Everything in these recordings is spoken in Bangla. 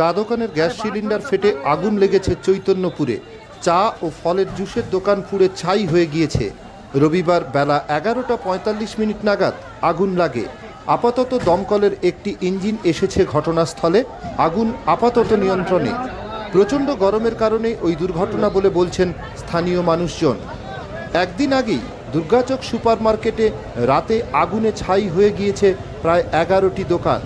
চা দোকানের গ্যাস সিলিন্ডার ফেটে আগুন লেগেছে চৈতন্যপুরে। চা ও ফলের জুসের দোকান পুড়ে ছাই হয়ে গিয়েছে। রবিবার বেলা এগারোটা পঁয়তাল্লিশ মিনিট নাগাদ আগুন লাগে। আপাতত দমকলের একটি ইঞ্জিন এসেছে ঘটনাস্থলে, আগুন আপাতত নিয়ন্ত্রণে। প্রচণ্ড গরমের কারণে ওই দুর্ঘটনা বলে বলছেন স্থানীয় মানুষজন। একদিন আগেই দুর্গাচক সুপার মার্কেটে রাতে আগুনে ছাই হয়ে গিয়েছে প্রায় এগারোটি দোকান।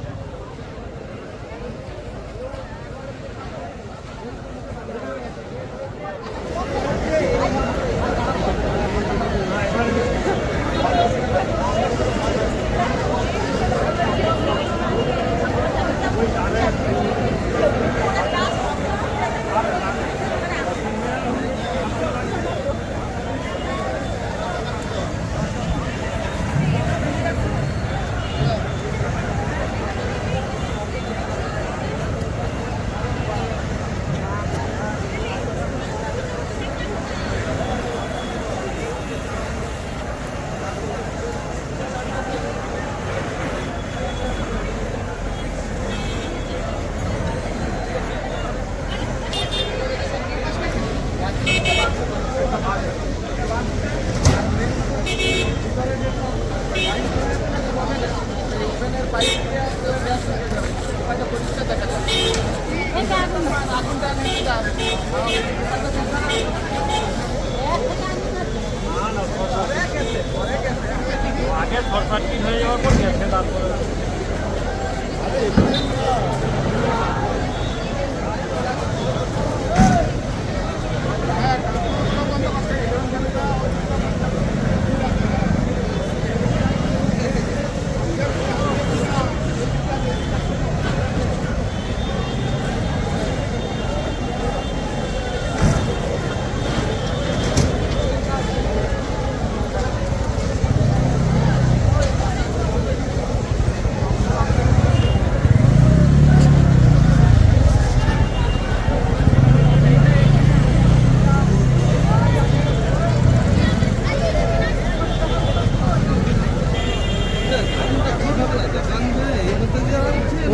আগে সরকার সার্কিট হয়ে যাওয়ার পর গেছে তারপরে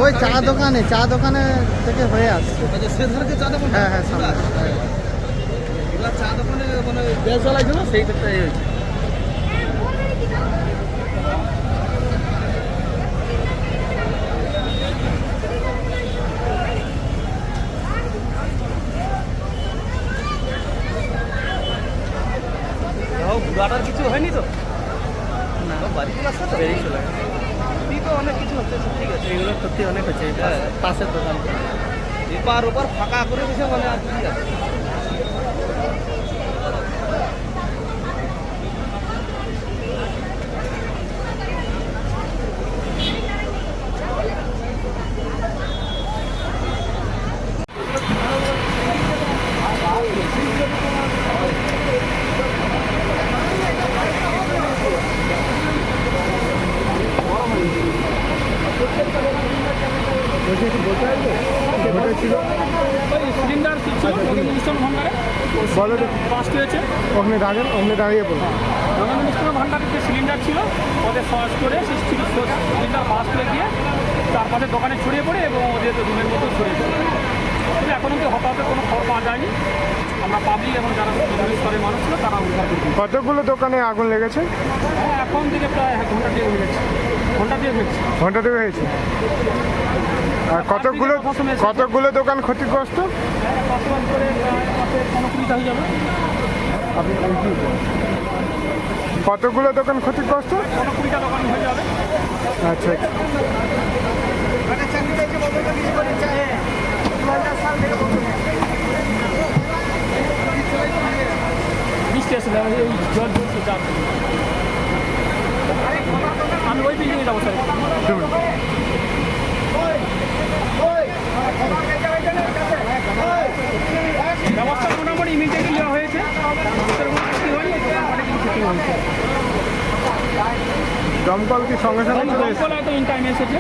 ওই চা দোকানে চা দোকানে থেকে হয়ে আসছে আচ্ছা সেধারকে চা দোকান হ্যাঁ হ্যাঁ সামনে। হ্যাঁ। এবার চা দোকানে মানে গ্যাস জ্বালাইছিল সেই ক্ষেত্রে এই হয়েছে। তাও বুড়াটার কিছু হয়নি তো? না বাড়ি চলে আসছে তো। বেরিয়ে চলে গেছে। সত্যি তো অনেক কিছু হচ্ছে ঠিক আছে। এগুলো সত্যি অনেক হচ্ছে এই পাশের দোকান। এবার ওপার ফাঁকা করে দিছে মানে আর কি আছে? সিলিন্ডার কিছু বলো ফার্স্ট হয়েছে দাঁড়ান দাঁড়িয়ে যে সিলিন্ডার ছিল ওদের সস করে সেই সিলিন্ডার ফার্স্ট হয়ে গিয়ে দোকানে ছড়িয়ে পড়ে এবং ওদের রুমের ছড়িয়ে পড়ে কিন্তু এখন অব্দি কোনো খবর পাওয়া যায়নি আমরা পাবলিক এবং যারা স্তরের মানুষ ছিল তারা উদ্ধার কতগুলো দোকানে আগুন লেগেছে? হ্যাঁ এখন থেকে প্রায় এক ঘণ্টা দিয়ে হয়ে গেছে। ঘণ্টা দিয়ে হয়েছে। আর কতগুলো কতগুলো দোকান ক্ষতিগ্রস্ত? কতগুলো দোকান ক্ষতিগ্রস্ত? আচ্ছা। বৃষ্টি আসলে জল ঝরছে চাপ। আমি ওই বিল্ডিংয়ে যাব স্যার। ব্যবস্থা মোটামুটি ইমিডিয়েটলি নেওয়া হয়েছে। ক্ষতি হয়েছে দমকল কি সঙ্গে সঙ্গে? দমকল এত ইন টাইম এসেছে।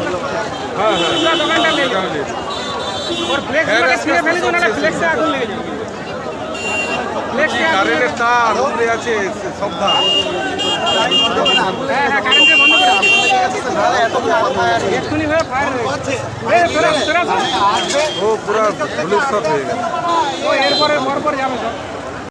পুরো দোকানটা লেগে ওর ফ্লেক্স উড়ে আছে হ্যাঁ হ্যাঁ হয়ে হয়ে হয়ে এরপরে পর পর যাবে সব।